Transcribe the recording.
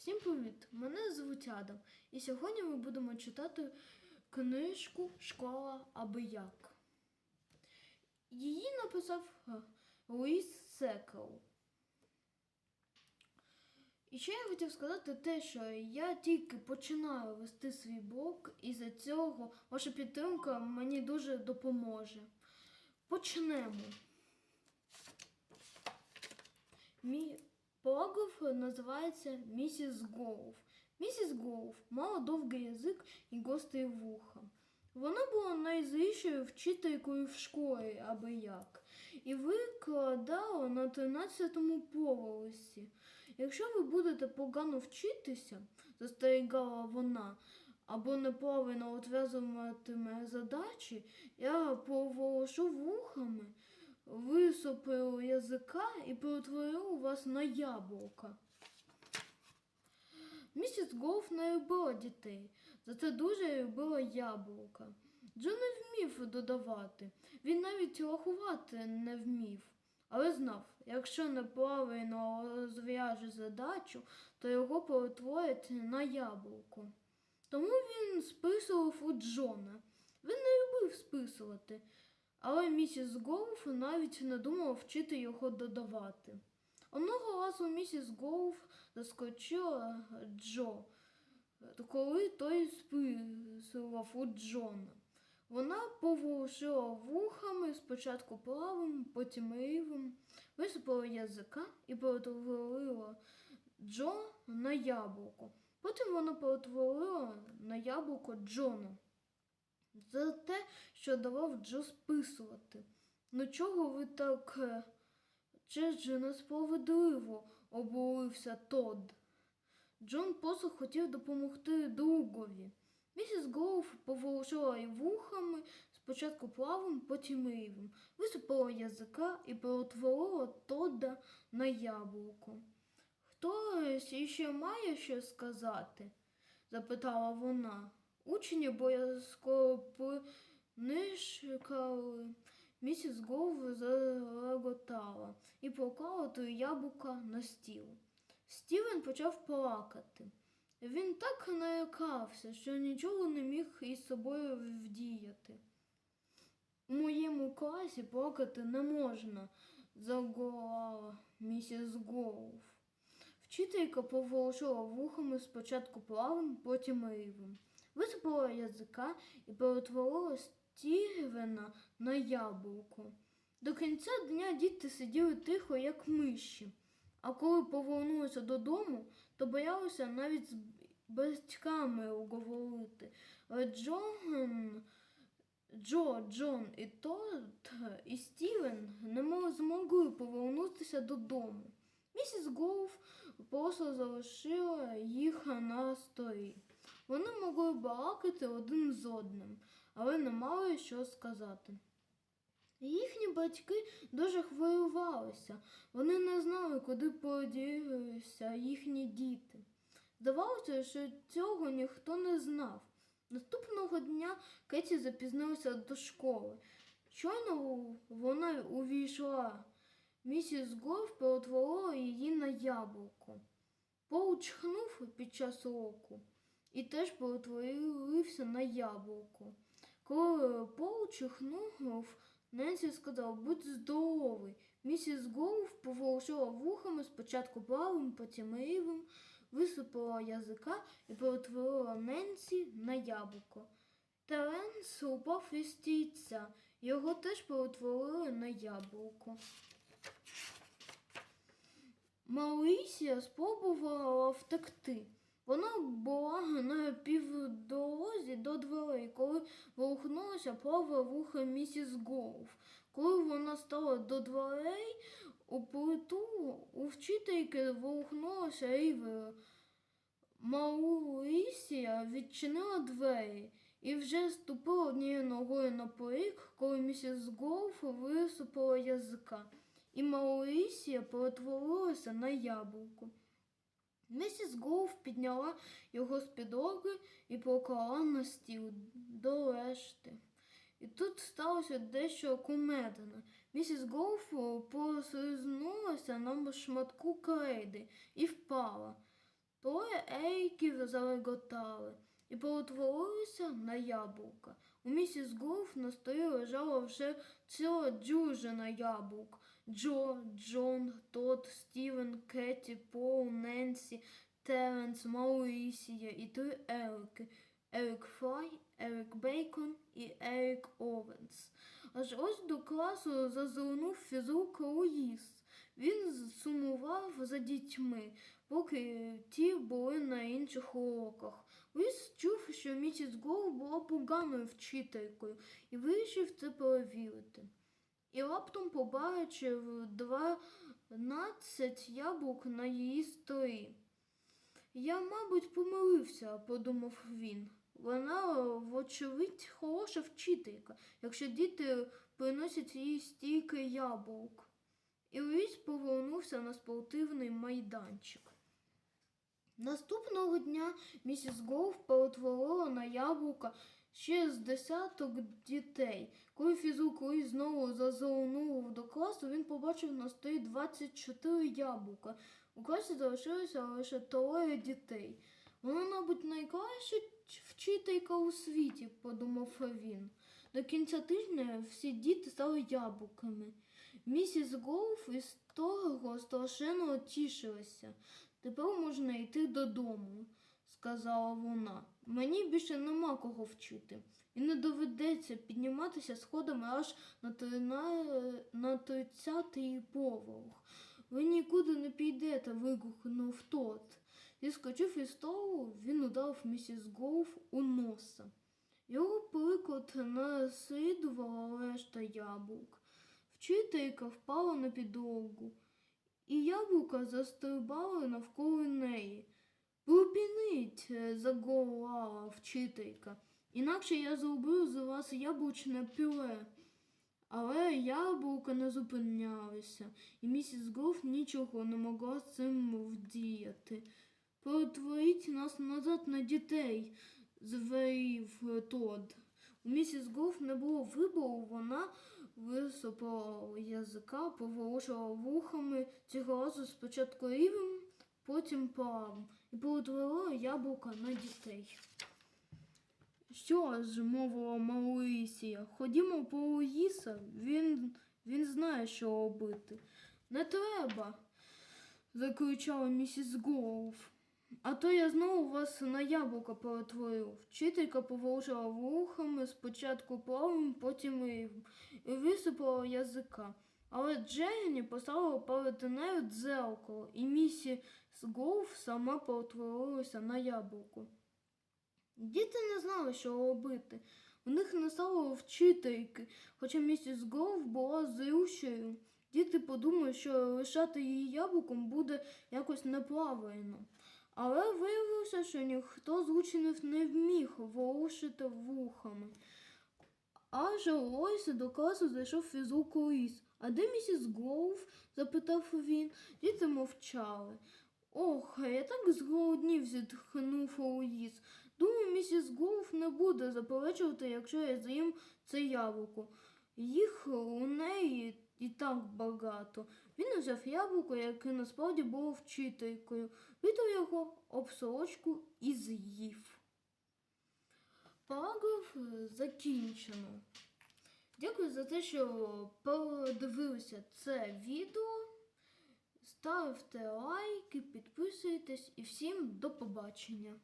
Всім привіт! Мене звуть Адам, і сьогодні ми будемо читати книжку Школа аби як. Її написав е, Луїс Секел. І ще я хотів сказати те, що я тільки починаю вести свій блог, і за цього ваша підтримка мені дуже допоможе. Почнемо. Мій параграф називається Місіс Гоуф. Місіс Гоуф мала довгий язик і гострі вуха. Вона була найзлішою вчителькою в школі, аби як, і викладала на 13-му поверсі. Якщо ви будете погано вчитися, застерігала вона, або неправильно розв'язуватиме задачі, я поворушу вухами, висоплю язика і перетворю вас на яблука. Місіс Голф не любила дітей, зате дуже любила яблука. Джо не вмів додавати, він навіть рахувати не вмів, але знав, якщо неправильно розв'яже задачу, то його перетворять на яблуко. Тому він списував у Джона. Він не любив списувати, але місіс Голф навіть не думала вчити його додавати. Одного разу місіс Голф заскочила Джо, коли той списував у Джона. Вона поворушила вухами спочатку правим, потім лівим, висипала язика і перетворила Джо на яблуко. Потім вона перетворила на яблуко Джона за те, що давав Джо списувати. Ну чого ви так е, чи ж несправедливо обурився Тодд? Джон просто хотів допомогти другові. Місіс Гоуф поворушила й вухами, спочатку правим, потім лівим, висипала язика і перетворила Тодда на яблуко. Хтось іще має що сказати? запитала вона. Учні обов'язково принишкали. Місіс Гоуф зареготала і поклала три яблука на стіл. Стівен почав плакати. Він так налякався, що нічого не міг із собою вдіяти. У моєму класі плакати не можна, загорала місіс Гоуф. Вчителька поворушила вухами спочатку правим, потім лівим. Висипала язика і перетворила Стівена на яблуко. До кінця дня діти сиділи тихо, як миші, а коли повернулися додому, то боялися навіть з батьками уговорити. Але Джон, Джо, Джон і Тодд, і Стівен не мо- змогли повернутися додому. Місіс Гоуф просто залишила їх на столі. Вони могли балакати один з одним, але не мали що сказати. Їхні батьки дуже хвилювалися, вони не знали, куди поділися їхні діти. Здавалося, що цього ніхто не знав. Наступного дня Кеті запізнилася до школи. Щойно вона увійшла. Місіс Горф перетворила її на яблуко. Пол чхнув під час уроку і теж перетворився на яблуко. Коли Пол чихнув, Ненсі сказав, будь здоровий. Місіс Гоуф поворушила вухами спочатку правим, потім лівим, висипала язика і перетворила Ненсі на яблуко. Теренс упав із стільця, його теж перетворили на яблуко. Маурісія спробувала втекти. Вона була на півдорозі до дверей, коли ворухнулося праве вухо місіс Гоуф. Коли вона стала до дверей, у плиту у вчительки ворухнулося ліве. Маурісія відчинила двері і вже ступила однією ногою на поріг, коли місіс Гоуф висипала язика, і Маурісія перетворилася на яблуко. Місіс Гоуф підняла його з підлоги і поклала на стіл до решти. І тут сталося дещо кумедне. Місіс Гоуф послизнулася на шматку крейди і впала. То чоловіків зареготали і перетворилися на яблука. У місіс Голф на столі лежала вже ціла дюжина яблук. Джо, Джон, Тод, Стівен, Кеті, Пол, Ненсі, Теренс, Маурісія і три Ерики. Ерик Фрай, Ерик Бейкон і Ерик Овенс. Аж ось до класу зазирнув фізрук Луїс. Він сумував за дітьми, поки ті були на інших уроках. Луїс чув, що місіс Гоу була поганою вчителькою і вирішив це перевірити. І раптом побачив дванадцять яблук на її столі. Я, мабуть, помилився, подумав він. Вона, вочевидь, хороша вчителька, якщо діти приносять їй стільки яблук. І Луїс повернувся на спортивний майданчик. Наступного дня місіс Голф перетворила на яблука ще з десяток дітей. Коли фізрук Луїс знову зазирнув до класу, він побачив на столі 24 яблука. У класі залишилося лише троє дітей. Вона, мабуть, найкраща вчителька у світі, подумав він. До кінця тижня всі діти стали яблуками. Місіс Голф із того страшенно тішилася. Тепер можна йти додому, сказала вона. Мені більше нема кого вчити. І не доведеться підніматися сходами аж на, тридцятий поверх. Ви нікуди не підете, вигукнув тот. Зіскочив із столу, він ударив місіс Голф у носа. Його приклад наслідувала решта яблук. Вчителька впала на підлогу, і яблука застрибали навколо неї. Припиніть, е, заголала вчителька, інакше я зроблю з вас яблучне пюре. Але яблука не зупинялися, і місіс Гроф нічого не могла з цим вдіяти. Перетворіть нас назад на дітей, зверів Тод. У місіс Гроф не було вибору, вона висопала язика, поворушила вухами цього разу спочатку рівним, потім правим, і перетворила яблука на дітей. Що ж, мовила Маурісія, ходімо по Луїса, він, він знає, що робити. Не треба, закричала місіс Голф. А то я знову вас на яблука перетворю. Вчителька поворушила вухами спочатку правим, потім і висипала язика. Але Дженні поставила перед нею дзеркало, і місіс Голф сама перетворилася на яблуко. Діти не знали, що робити. У них не стало вчительки, хоча місіс Голф була зрющою. Діти подумали, що лишати її яблуком буде якось неправильно. Але виявилося, що ніхто з учнів не вміг ворушити вухами. Аж ось до класу зайшов фізрук Луїс. А де місіс Голф? запитав він. Діти мовчали. Ох, я так зголоднів, зітхнув Луїс. Думаю, місіс Голф не буде заперечувати, якщо я з'їм це яблуко. Їх у неї і так багато. Він взяв яблуко, яке насправді було вчителькою, витер його об сорочку і з'їв. Параграф закінчено. Дякую за те, що подивилися це відео. Ставте лайки, підписуйтесь і всім до побачення.